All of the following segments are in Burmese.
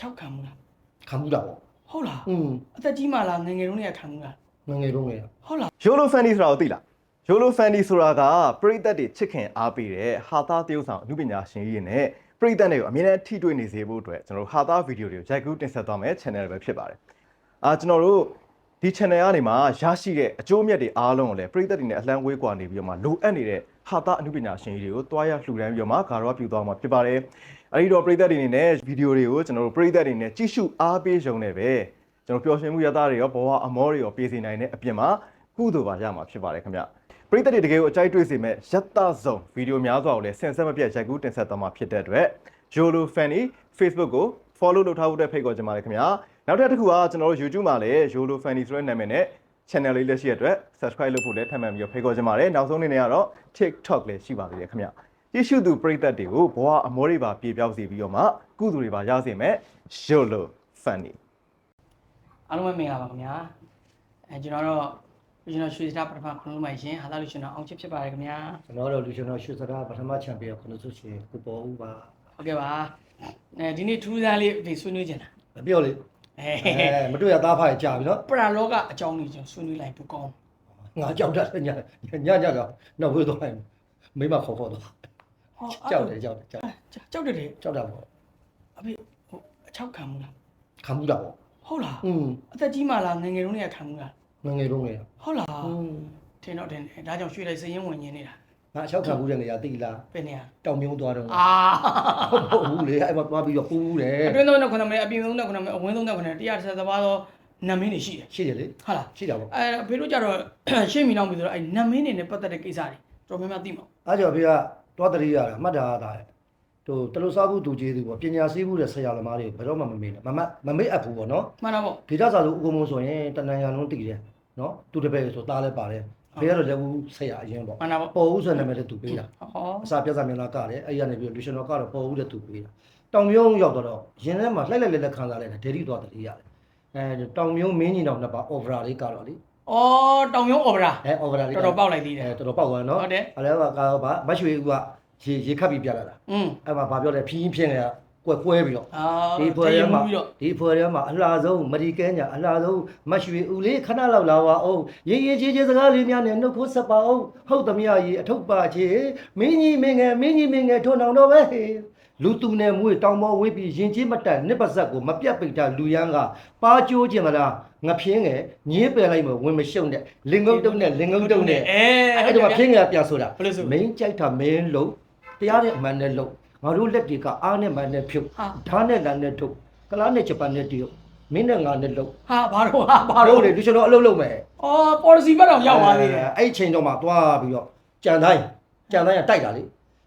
6ခံမှုလားခံမှုတာပေါ့ဟုတ်လားอืมအသက်ကြီးမှလားငယ်ငယ်တုန်းကခံမှုလားငယ်ငယ်တုန်းကဟုတ်လားယိုလိုဖန်နီဆိုတာကိုသိလားယိုလိုဖန်နီဆိုတာကပရိသတ်တွေချစ်ခင်အားပေးတဲ့ဟာသားတရုပ်ဆောင်အမှုပညာရှင်ကြီးတွေနဲ့ပရိသတ်တွေကိုအမြဲတမ်းထိတွေ့နေစေဖို့အတွက်ကျွန်တော်တို့ဟာသားဗီဒီယိုတွေကိုရိုက်ကူးတင်ဆက်သွားမယ် channel ပဲဖြစ်ပါတယ်အာကျွန်တော်တို့ဒီ channel ကနေမှာရရှိတဲ့အကျိုးအမြတ်တွေအားလုံးကိုလည်းပရိသတ်တွေနဲ့အလှမ်းဝေးကွာနေပြီးတော့မှလိုအပ်နေတဲ့ဟာသားအမှုပညာရှင်ကြီးတွေကိုတွားရလှူဒန်းပြီးတော့မှဂါရောပြူသွားမှာဖြစ်ပါတယ် အဲဒီတော့ပရိသတ်တွေအနေနဲ့ဗီဒီယိုတွေကိုကျွန်တော်တို့ပရိသတ်တွေနဲ့ကြည့်ရှုအားပေးရုံနဲ့ပဲကျွန်တော်ပျော်ရွှင်မှုရသားတွေရောဘဝအမောတွေရောပြေးစေနိုင်တဲ့အပြင်မှာကုသိုလ်ပါရမှာဖြစ်ပါတယ်ခင်ဗျပရိသတ်တွေတကယ်ကိုအကြိုက်တွေ့စေမဲ့ရတ္တဇုံဗီဒီယိုများစွာကိုလည်းဆင်ဆက်မပြတ်ရိုက်ကူးတင်ဆက်သွားမှာဖြစ်တဲ့အတွက် Jolo Fanny Facebook ကို follow လုပ်ထားဖို့အတွက်ဖိတ်ခေါ်ချင်ပါတယ်ခင်ဗျာနောက်ထပ်တစ်ခုကကျွန်တော်တို့ YouTube မှာလည်း Jolo Fanny ဆိုတဲ့နာမည်နဲ့ channel လေးလည်းရှိရတဲ့အတွက် subscribe လုပ်ဖို့လည်းထပ်မံပြီးတော့ဖိတ်ခေါ်ချင်ပါတယ်နောက်ဆုံးအနေနဲ့ကတော့ TikTok လည်းရှိပါသေးတယ်ခင်ဗျာ ကြည့်ရှုသူပရိသတ်တွေကိုဘဝအမောတွေပါပြေပြောက်စေပြီးတော့မှကုသိုလ်တွေပါရစေမဲ့ Jolo Fanny အားလုံးပဲမင်္ဂလာပါခင်ဗျာအဲကျွန်တော်တော့ကျွန်တော်ရွှေစတာပထမခုလုံးမိုင်ရှင်ဟာသာလို့ရှင်တော့အောင်ချစ်ဖြစ်ပါတယ်ခင်ဗျာကျွန်တော်တို့လူရှင်တော်ရွှေစကားပထမချန်ပီယံခုနစုရှင်ကိုပေါ်ဦးပါဟုတ်ကဲ့ပါအဲဒီနေ့ထူးဆန်းလေးဒီဆွေးနွေးကြတာမပြောလေအဲအဲမတွေ့ရသားဖားရကြာပြီနော်ပရာလောကအကြောင်းကြီးကျွန်တော်ဆွေးနွေးလိုက်ပိုကောင်းငါကြောက်တတ်တယ်ညညညကြောက်တော့ဝေးသွားလိုက်မိမခေါ်ခေါ်တော့ ဟော ကြောက်တယ်ကြောက်တယ်ကြောက် ကြောက်တယ်တယ် ကြောက်တာပေါ့ အဖေဟိုအချောက်ခံမှုလား ခံမှုတာပေါ့ ဟုတ်လား อืม အသက်ကြီးမှလားငယ်ငယ်တုန်းကခံမှုလား ငယ်ငယ်တုန်းက ဟုတ်လား อืม ထင်တော့ထင်တယ်ဒါကြောင့်ရွှေလိုက်စရင်ဝင်နေနေတာ ငါအချောက်ခံမှုတဲ့နေရာတိလား ပဲနေရ တောင်မြုံသွားတော့ အာ ဟုတ်ဘူးလေအဲ့မှာသွားပြီးတော့ပူးတယ် အတွင်းသုံးနဲ့ခုနမဲအပြင်သုံးနဲ့ခုနမဲအဝင်းသုံးနဲ့ခုနမဲတရားတစ်သဘာသောနမင်းတွေရှိတယ် ရှိတယ်လေ ဟုတ်လား ရှိတာပေါ့ အဲအဖေတို့ကြတော့ ရှင်းမီနောက်ပြီဆိုတော့အဲနမင်းတွေနဲ့ပတ်သက်တဲ့ကိစ္စတွေတော်များများသိမှာ အားကြောင့်ဖေက တွားတရီရတာမှတ်တာရတာတို့တလို့စားဘူးသူကျေးသူပေါ့ပညာစည်းဘူးတဲ့ဆရာသမားတွေဘယ်တော့မှမမေ့နဲ့မမမမေ့အပ်ဘူးပေါ့နော်မှန်တာပေါ့ဒေတာစာဆိုဥက္ကမုံဆိုရင်တဏ္ဍာရလုံးတည်တယ်နော်သူတပည့်ဆိုသားလည်းပါတယ်ဖေကတော့လည်းဘူးဆရာအရင်ပေါ့မှန်တာပေါ့ပေါ်ဦးဆိုတဲ့နာမည်နဲ့သူပေးတာဟောအစာပြဿနာမင်းလားကတယ်အဲ့ရနေပြီးလူရှင်တော်ကတော့ပေါ်ဦးတဲ့သူပေးတာတောင်မြုံရောက်တော့ရင်ထဲမှာလှိုက်လိုက်လက်လက်ခံစားလိုက်တာဒေဒီသွားတရီရတယ်အဲတောင်မြုံမင်းကြီးတော်နှစ်ပါအော်ဗရာလေးကတော့လေ အော်တောင်ရုံးအော်ပရာအဲအော်ဗရာလေးတော်တော်ပေါက်လိုက်သေးတယ် အဲတော်တော်ပေါက်သွားနော်ဟုတ်တယ် အဲ့ဒါကကမရွှေဦးကရေရေခတ်ပြီးပြလာတာอืมအဲ့မှာဗာပြောတယ်ဖြင်းဖြင်းနေတာကွက်ကွဲပြီးတော့ အာဒီဖွဲ့ထဲမှာပြီးတော့ဒီဖွဲ့ထဲမှာအလှဆုံးမဒီကဲညာအလှဆုံးမရွှေဦးလေးခဏလောက်လာပါအောင်ရေးရေးချင်းချင်းစကားလေးများနဲ့နှုတ်ခိုးဆက်ပါအောင်ဟုတ်သမျှကြီးအထုပ်ပါချေမင်းကြီးမင်းငယ်မင်းကြီးမင်းငယ်ထွန်းအောင်တော့ပဲ လူသူနဲ့မွေးတောင်ပေါ်ဝေးပြီးရင်ချင်းမတက်နစ်ပါဇက်ကိုမပြတ်ပိတ်တာလူရန်ကပါကျိုးကျင်မလားငဖြင်းငယ်ညင်းပယ်လိုက်မဝင်မရှုံနဲ့လင်ကုန်းတုံနဲ့လင်ကုန်းတုံနဲ့အဲအဲ့ဒါမှဖြင်းငယ်ပြန်ဆိုတာဘယ်လိုဆိုမင်းကြိုက်တာမင်းလုံးတရားနဲ့အမှန်နဲ့လုံးငါတို့လက်တွေကအားနဲ့မှန်နဲ့ဖြုတ်ဟာဓာတ်နဲ့လမ်းနဲ့ထုတ်ကလားနဲ့ဂျပန်နဲ့တရုတ်မင်းနဲ့ငါနဲ့လုံးဟာဘာတော့ဟာဘာဘာတော့လို့လဲလူကျွန်တော်အလုပ်လုပ်မယ်အော် policy ဘက်တော့ရောက်သွားသေးတယ်အဲ့ဒီချိန်တော့မှသွားပြီးတော့ကြံတိုင်းကြံတိုင်းကတိုက်တာလေ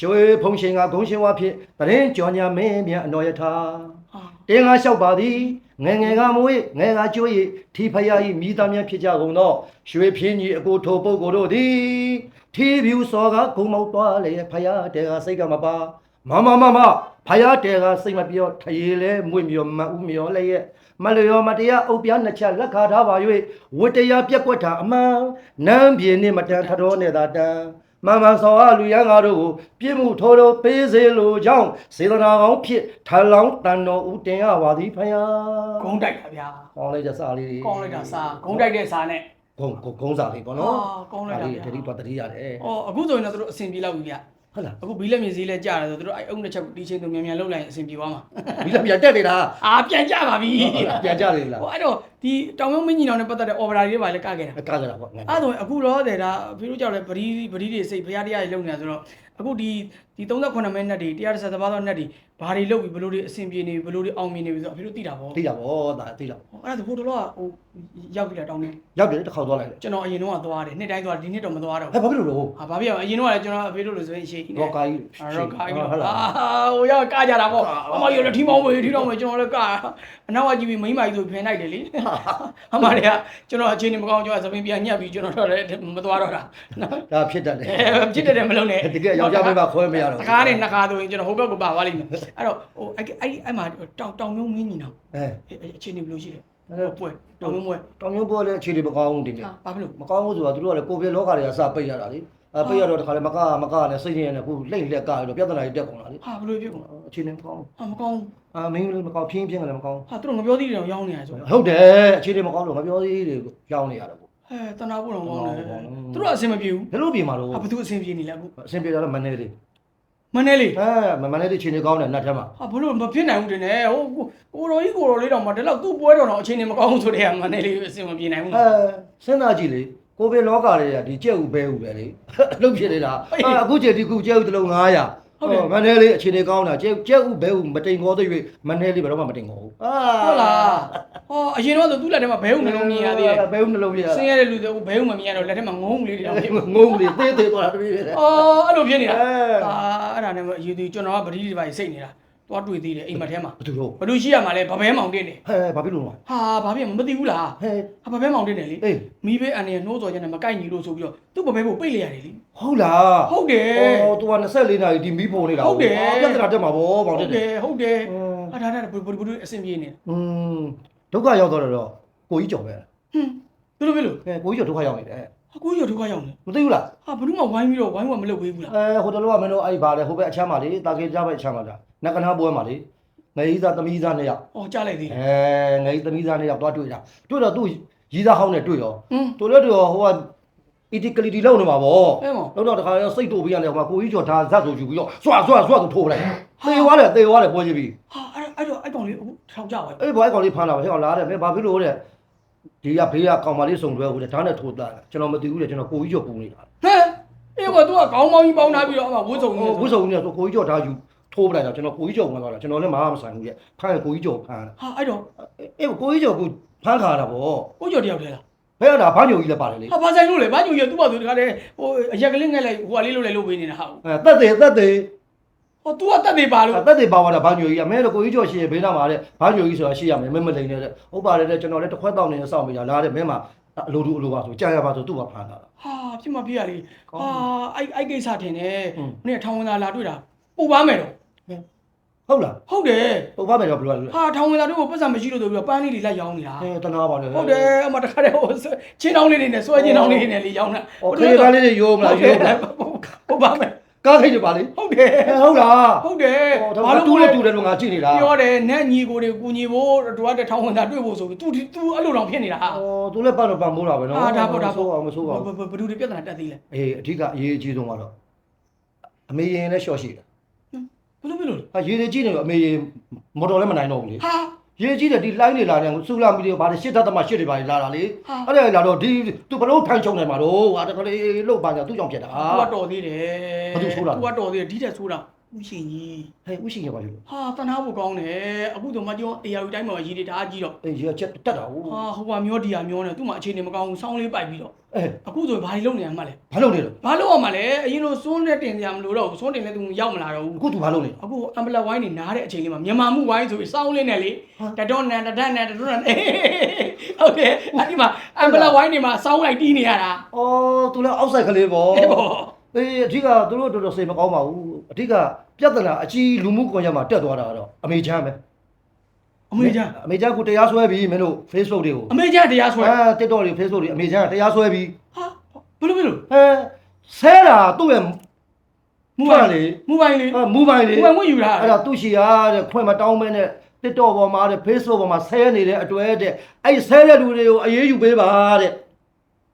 ရွှေဖုံရှင်ကဂုံရှင်ဝါဖြစ်တရင်ကြော်ညာမင်းမြန်အနော်ယထာဟာတင်းငါလျှောက်ပါသည်ငယ်ငယ်ကမွေးငယ်ကကျွေးထီဖယားဤမိသားများဖြစ်ကြကုန်သောရွှေဖြင်းကြီးအကိုထိုပုဂ္ဂိုလ်တို့သည်ထီဖြူစောကဂုံမောက်သွားလေဖယားတဲကစိတ်ကမပါမမမမဖယားတဲကစိတ်မပြောထရေလဲမွေ့မြောမဥမြောလည်းရဲ့မလျောမတရားအုပ်ပြားနှစ်ချက်လက်ခါထားပါ၍ဝတ္တရားပြက်ကွက်တာအမှန်နမ်းပြေနှင့်မတန်ထတော်နဲ့သာတန် မမန်ဆောင်အားလူရန်ကားတို့ကိုပြည့်မှုထိုးထိုးပေးစေလိုကြောင်းစေတနာကောင်းဖြစ်ထလောင်းတန်တော်ဦးတင်ရပါသည်ဖယားဂုံးတိုက်တာဗျာကောင်းလိုက်တဲ့စားလေးတွေကောင်းလိုက်တာစားဂုံးတိုက်တဲ့စားနဲ့ဂုံဂုံဂုံးစားလေးပေါ့နော်အာကောင်းလိုက်တာဒါလေးဗျာတတိတော့တတိရတယ်အော်အခုဆိုရင်တော့သူတို့အဆင်ပြေလောက်ပြီဗျာ ဟုတ်လားအခုဘီလက်မြေစည်းလဲကြားတယ်ဆိုသူတို့အဲ့အုံတစ်ချက်ဒီချိန်သူမြန်မြန်လှုပ်လိုက်ရင်အဆင်ပြေသွားမှာဒီလက်ပြန်တက်နေတာအာပြန်ကြပါပြီပြန်ကြလေလားဟိုအဲ့တော့ဒီတောင်ရုံးမင်းကြီးနောင်နဲ့ပတ်သက်တဲ့ order တွေပါလေကခဲ့တာအကားကြတာပေါ့ငါအဲ့ဒါဆိုရင်အခုတော့တဲ့ဒါဖီတို့ကြောက်လဲပရီပရီတွေစိတ်ဖရားတရားတွေလုံနေတာဆိုတော့အခုဒီဒီ38မိနစ်တွေ130သဘာသောနက်တွေဘာတွေလုပ်ပြီးဘယ်လိုတွေအဆင်ပြေနေပြီဘယ်လိုတွေအောင်မြင်နေပြီဆိုတော့ဖီတို့သိတာပေါ့သိတာပေါ့ဒါသိတာအဲ့ဒါဆိုဟိုတော့ဟိုရောက်ပြီလားတောင်းနေရောက်တယ်တစ်ခေါက်သွားလိုက်တယ်ကျွန်တော်အရင်တော့သွားတယ်နှစ်တိုင်းသွားဒီနှစ်တော့မသွားတော့ဟဲ့ဘာဖြစ်လို့လဲဟာဘာဖြစ်အောင်အရင်တော့လည်းကျွန်တော်အဖေတို့လိုဆိုရင်ရှေ့ကြီးရောကာကြီးရောကာကြီးဟုတ်လားအာဟိုရောက်ကကြတာပေါ့အမရလည်းထီမောင်းမေးထီတော့မေးကျွန်တော်လည်းကအနောက်ကကြည့်ပြီးမိမ့်မိုက်ဆိုဖင်လိုက်တယ်လေအမတွေကကျွန်တော်အခြေအနေမကောင်းကျွန်တော်သပင်းပြန်ညက်ပြီးကျွန်တော်တော့လည်းမသွားတော့တာနော်ဒါဖြစ်တတ်တယ်အဲဖြစ်တယ်တယ်မလုံးနဲ့တကယ်ယောက်ျားမိန်းမခွဲမရတော့တကားနဲ့နှစ်ခါဆိုရင်ကျွန်တော်ဟိုဘက်ကိုပါသွားလိမ့်မယ်အဲ့တော့ဟိုအဲ့အဲ့အဲ့မှာတောင်တောင်မျိုးမင်းကြီးနော်အဲအခြေအနေဘယ်လိုရှိလဲပွဲတောင်မျိုးပွဲတောင်မျိုးပေါ်လဲအခြေအနေမကောင်းဘူးဒီနေ့ဟာဘာဖြစ်လို့မကောင်းဘူးဆိုတာသူတို့ကလည်းကိုဗစ်လောဂါတွေကစပိတ်ရတာလေအပိတ်ရတော့တခါလေမကမကနဲ့စိတ်ရင်းနဲ့ခုလိမ့်လက်ကရတော့ပြဿနာကြီးတက်ကုန်လာလေဟာဘယ်လိုဖြစ်ကုန်လဲအခြေအနေမကောင်းဟာမကောင်းအာမင်းလည်းမကောင်းဖြင်းဖြင်းကလည်းမကောင်းဟာသူတို့ငပြောသေးတယ်တော့ရောင်းနေရဆိုတော့ဟုတ်တယ်အခြေအနေမကောင်းလို့မပြောသေးတယ်ရောင်းနေရတယ်ပေါ့ဟဲတနာဖို့တော့ကောင်းတယ်ကောင်းတယ်သူတို့အဆင်မပြေဘူးဘယ်လိုပြင်မှာတော့ဟာဘသူအဆင်ပြေနေလဲအခုအဆင်ပြေတာတော့မနေသေး မနေလေအဲမနေသေးအခြေအနေကောင်းတယ်နတ်ထဲမှာဟာဘလို့မဖြစ်နိုင်ဘူးတင်တယ်ဟိုကိုတော်ကြီးကိုတော်လေးတော့မဒီလောက်သူ့ပွဲတော်တော့အချိန်နေမကောင်းဘူးဆိုတဲ့ကမနေလေးအဆင်မပြေနိုင်ဘူးအဲစဉ်းစားကြည့်လေကိုဗစ်လောကတွေကဒီကြက်ဥဘဲဥပဲလေအလုပ်ဖြစ်နေတာအခုချိန်ဒီခုကြက်ဥတစ်လုံး900 မနေလေးအခြေအနေကောင်းတာကြက်ကြက်ဥဘဲဥမတိမ်ခေါ်သေး၍မနေလေးဘယ်တော့မှမတိမ်ခေါ်ဘူးအာဟုတ်လားဟောအရင်တော့သူ့လက်ထဲမှာဘဲုံနှလုံးမြင်ရသေးတယ်ဘဲဥနှလုံးပြရဆင်းရဲတဲ့လူတွေဘဲုံမမြင်ရတော့လက်ထဲမှာငုံလေးတွေတော့ဖြစ်ငုံလေသေးသေးသွားတာတပည့်ပဲအော်အဲ့လိုဖြစ်နေတာအဲအာအဲ့ဒါနဲ့အရေးသေးကျွန်တော်ကပတိတွေပါစိတ်နေတာ သွားတွေ့သေးတယ်အိမ်မက်ထဲမှာဘယ်သူတော့ဘယ်လိုရှိရမှာလဲဗဘဲမောင်တင်နေဟဲဘာဖြစ်လို့လဲ ဟာဘာဖြစ်မမသိဘူးလားဟဲ့ ဟာဗဘဲမောင်တင်နေလေအေးမီးဘေးအန်ရနှိုးစော်ရနေမကိုက်ညီလို့ဆိုပြီးတော့သူ့ဗဘဲကိုပိတ်လိုက်ရတယ်လေဟုတ်လားဟုတ်တယ် အော် तू က24နာရီဒီမီးပုံနေတာဟုတ်တယ် အာပြဿနာတက်မှာဗောဘောင်ဟုတက်တ်တတယ်ယ်ဟုတ်တယ်အဒါဒါဒါဘယ်ဘယ်ဘယ်လိုအဆင်ပြေနေလဲอืมဒုက္ခရောက်တော့တယ်တော့ကိုကြီးကြော်ပဲဟွန်းဘယ်လိုဘယ်လိုဟဲ့ကိုကြီးကြော်ဒုက္ခရောက်နေတယ်အကူရောဒုက္ခရောက်နေမသိဘူးလားဟာဘယ်သူမှဝိုင်းပြီးတော့ဝိုင်းဝမလုပ်ပေးဘူးလားအဲဟိုတလောကမင်းတို့အဲ့ဒီဘာလဲဟိုဘက်အချမ်းပါလေတာကေကြားဘက်အချမ်းပါလား နကနာပွဲမှာလေငရီးသားသမီးသားနှစ်ယောက်။အော်ကြားလိုက်သေးတယ်အဲငရီးသမီးသားနှစ်ယောက်သွားတွေ့တာတွေ့တော့သူ့ရီးသားဟောင်းနဲ့တွေ့ရော။ဟွန်းတို့လည်းတွေ့ရောဟိုက ethicality လောက်နေမှာဗောအဲမောလောက်တော့တခါရောစိတ်တို့ပေးရတယ်ဟိုမှာကိုကြီးကျော်ဒါဇတ်ဆိုယူပြီးတော့ဆွဆွဆွသူထိုးလိုက်သေသွားတယ်သေသွားတယ်ပွဲကြည့်ပြီးဟာအဲ့အဲ့တော့အဲ့ကောင်လေးအခုထောင်ကြပါအဲ့ဘွားကောင်လေးဖမ်းလာပဲဟဲ့အောင်လာတယ်မင်းဘာဖြစ်လို့တဲ့ဒီကဘေးကကောင်မလေးစုံတွဲဟိုတဲ့ဓာတ်နဲ့ထိုးတာကျွန်တော်မသိဘူးတဲ့ကျွန်တော်ကိုကြီးကျော်ပူနေတာ။ဟဲ့အေးကွာ तू ကခေါင်းပေါင်းကြီးပေါင်းထားပြီးတော့အမဝှစ်စုံနေဟိုဝှစုံနေဆိုကိုကြီးကျော်ဓာတ်ယူ ထိုးပလိုက်တော့ကျွန်တော်ကိုကြီးကျော်ဝင်သွားတာကျွန်တော်လည်းမအားမဆိုင်ဘူးရဲ့ဖမ်းရင်ကိုကြီးကျော်ဖမ်းဟာအဲ့တော့အေးကိုကြီးကျော်ကဖမ်းခါတာဗောကိုကျော်တယောက်တည်းလားဘယ်ကဘာညိုကြီးလဲပါတယ်လေ။ဟာဘာဆိုင်လို့လဲဘာညူရသူ့ဘာသူတခါတည်းဟိုအရက်ကလေးငက်လိုက်ဟိုကလေးလို့လည်းလုပ်ပေးနေတာဟာအဲတက်တယ်တက်တယ်။ဟို तू ကတက်နေပါလို့တက်တယ်ပါသွားတာဘာညိုကြီးအမဲတော့ကိုကြီးကျော်ရှိရဘေးနားမှာတဲ့ဘာညိုကြီးဆိုတာရှိရမယ်မင်းမလိန်နဲ့တဲ့ဟုတ်ပါတယ်တဲ့ကျွန်တော်လည်းတစ်ခွက်တောင်းနေစောင့်မိတာလားတဲ့မင်းမှာအလိုတူအလိုပါဆိုကြာရပါဆိုသူ့ကဖမ်းတာဟာဖြစ်မဖြစ်ရလေကောင်းဟာအဲ့အဲ့ကိစ္စထင်တယ်ဟွန်း။မင်းထောင်ဝင်သားလာတွေ့တာပို့ပါမယ်တော့ ဟုတ်လားဟုတ်တယ်ပုံဖတ်မယ်တော့ဘယ်လိုလဲဟာထောင်ဝင်လာတို့ကိုပတ်စံမရှိလို့ဆိုပြီးတော့ပန်းလေးတွေလိုက်ရောင်းနေတာအဲတနာပါလေဟုတ်တယ်အမတခါတည်းဟိုချင်းတောင်းလေးတွေနဲ့ဆွဲချင်းတောင်းလေးတွေနဲ့လေရောင်းတာဟုတ်တယ်ပန်းလေးတွေရိုးမလားရိုးမလားဟုတ်ပါမယ်ကားခိတ်တွေပါလေဟုတ်တယ်ဟုတ်လားဟုတ်တယ်ဘာလို့တူလဲတူတယ်လို့ငါကြည့်နေတာပြောတယ်နဲ့ညီကိုတွေကူညီဖို့တို့ကတထောင်ဝင်တာတွေ့ဖို့ဆိုပြီး तू तू အဲ့လိုတော့ဖြစ်နေတာဟာဩ तू လည်းပတ်တော့ပန်မိုးတာပဲနော်ဟာဒါပေါ့ဒါပေါ့မဆိုးပါဘူးဘယ်သူတွေပြဿနာတက်သေးလဲအေးအဓိကအရေးအကြီးဆုံးကတော့အမေရင်လည်းရှော့ရှိတာ ဘယ်လိုဖြစ်လို့လဲဟာရေတွေကြီးနေတော့အမေရင်မော်တော်လည်းမနိုင်တော့ဘူးလေဟာရေကြီးတယ်ဒီလိုင်းနေလာတယ်စူလာမီတွေဘာတွေရှစ်သက်သမားရှစ်တွေဘာတွေလာတာလေဟာအဲ့ဒါလာတော့ဒီသူဘလို့ထိုင်ချုံနေမှာတော့ဟာတကလေးလုတ်ပါကြသူ့ကြောင့်ဖြစ်တာသူကတော်သေးတယ်ဘာသူဆိုးတာလဲ သူကတော်သေးတယ်ဒီတက်ဆိုးတာ ဥရှင်ကြီးဟဲ့ဥရှိရပါလို့ဟာတနာဖို့ကောင်းတယ်အခုတော့မကျော် AR တိုင်းမှာရေးတွေတအားကြီးတော့အေးရေချက်တက်တာဟုတ်ဟာဟိုကမျောဒီယာမျောနေသူ့မှာအခြေအနေမကောင်းဘူးစောင်းလေးပိုက်ပြီးတော့အဲအခုဆိုဘာတွေလုပ်နေရမှာလဲဘာလုပ်နေလဲဘာလို့အောင်မလဲအရင်လိုစွန်းနဲ့တင်ကြမလို့တော့ဘူးစွန်းတင်လည်းသူရောက်မလာတော့ဘူးအခုသူဘာလုပ်နေလဲအခုအမ်ဘလဝိုင်းနေနားတဲ့အချိန်လေးမှာမြန်မာမှုဝိုင်းဆိုပြီးစောင်းလေးနဲ့လေဟာတတော်နန်တဒတ်နန်တတော်နန်အေးဟုတ်တယ်အဲ့ဒီမှာအမ်ဘလဝိုင်းနေမှာစောင်းလိုက်တီးနေရတာအော်သူလည်းအောက်ဆိုင်ကလေးပေါ့အေးပေါ့အေးအဓိကသူတို့တော်တော်စိတ်မကောင်းပါဘူး အဓိကပြဿနာအကြီးလူမှုကွန်ရက်မှာတက်သွားတာကတော့အမေချမ်းပဲအမေချမ်းအမေချမ်းကိုတရားစွဲပြီးမင်းတို့ Facebook တွေကိုအမေချမ်းတရားဆွဲအဲ TikTok တွေ Facebook တွေအမေချမ်းကတရားစွဲပြီးဟာဘယ်လိုဘယ်လိုအဲဆဲတာသူ့ရဲ့မူပိုင်လေမူပိုင်လေအဲမူပိုင်လေမူပိုင်ဝင်ယူတာအဲ့ဒါသူ့ရှိရတဲ့ခွင့်မတောင်းမဲနဲ့ TikTok ပေါ်မှာတဲ့ Facebook ပေါ်မှာဆဲနေတဲ့အတွဲတဲ့အဲ့ဆဲတဲ့လူတွေကိုအေးအေးယူပေးပါတဲ့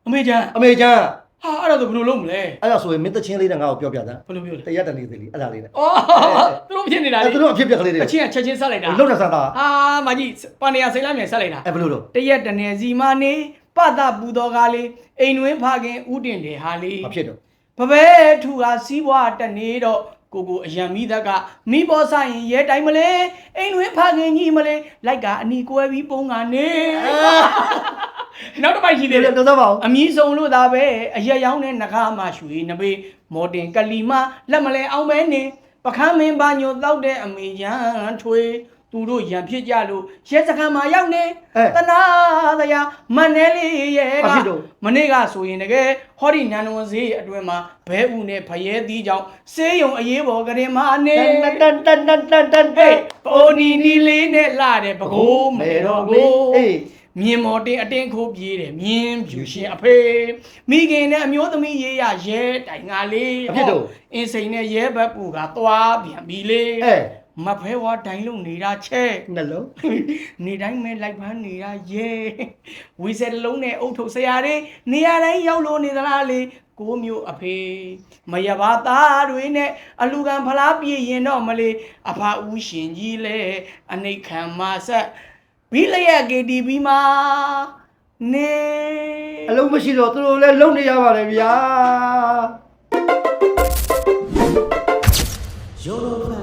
အမေချမ်းအမေချမ်း ဟာအဲ့ဒါဆိုဘယ်လိုလုပ်မလဲအဲ့ဒါဆိုရင်မင်းတချင်းလေးနဲ့ငါ့ကိုပြောပြတာဘယ်လိုပြောလဲတရားတန်လေးသေးလေးအဲ့ဒါလေးနဲ့အော်သူတို့ဖြစ်နေတာအဲ့လေသူတို့အဖြစ်ပြက်ကလေးတွေအချင်းကချက်ချင်းဆက်လိုက်တာလှုပ်တာစားတာဟာမကြီးပန်နေရစိတ်လာမြန်ဆက်လိုက်တာအဲ့ဘယ်လိုလုပ်တရက်တနယ်စီမနေပတပူတော်ကားလေးအိမ်တွင်ဖခင်ဥတင်တယ်ဟာလေးမဖြစ်တော့ပပဲထူဟာစီးပွားတနေတော့ ကိုကိုအယံမိသက်ကမိဘောဆိုင်ရင်ရဲတိုင်းမလဲအိမ်တွင်ဖခင်ကြီးမလဲလိုက်ကအနီကွဲပြီးပုံကနေနောက်တစ်ပိုက်ရှိဒီသေးတလိုယ်တော့တော့ပါဦးအမီးဆုံးလို့သာပဲအရက်ရောင်းတဲ့နဂါမှရွှေနဘေးမော်တင်ကလီမလက်မလဲအောင်မဲနေပခမ်းမင်းပါညိုတောက်တဲ့အမေရန်ထွေ သူတို့ရံဖြစ်ကြလို့ရဲစခန်းမှာရောက်နေအဲတနာသရာမန်နဲလေးရဲ့ဘာကဖြစ်တော့မနေ့ကဆိုရင်တကယ်ဟောဒီနန်ဝန်ဈေးအတွင်းမှာဘဲဦးနဲ့ဖရဲသီးကြောင့်စေးရုံအရေးပေါ်ကရင်မအနေတန်တန်တန်တန်တန်တန်ဟေးပိုနီနီလေးနဲ့လာတဲ့ပကိုးမဲတော်ကိုအေးမြင်းမော်တင်အတင်းခိုးပြေးတယ်မြင်းဖြူရှင်အဖေမိခင်နဲ့အမျိုးသမီးရေးရရဲတိုင်ငါလေးအဖြစ်တော့အင်းစိန်နဲ့ရဲဘက်ပူကသွားပြန်ပြီလေအဲ မဖဲဝါတိုင်လုံးနေတာချဲနှလုံးနေတိုင်းမဲ့လိုက်ဖမ်းနေတာရဲဝီစက်လုံးနဲ့အုတ်ထုတ်ဆရာတွေနေရာတိုင်းရောက်လို့နေသလားလေကိုမျိုးအဖေမရပါသားတွေနဲ့အလူကံဖလားပြည့်ရင်တော့မလေးအဖဦးရှင်ကြီးလဲအနိတ်ခံမဆက်ဘီလျက် KTV မှာနေအလုံးမရှိတော့သူတို့လည်းလုံနေရပါတယ်ဗျာ Your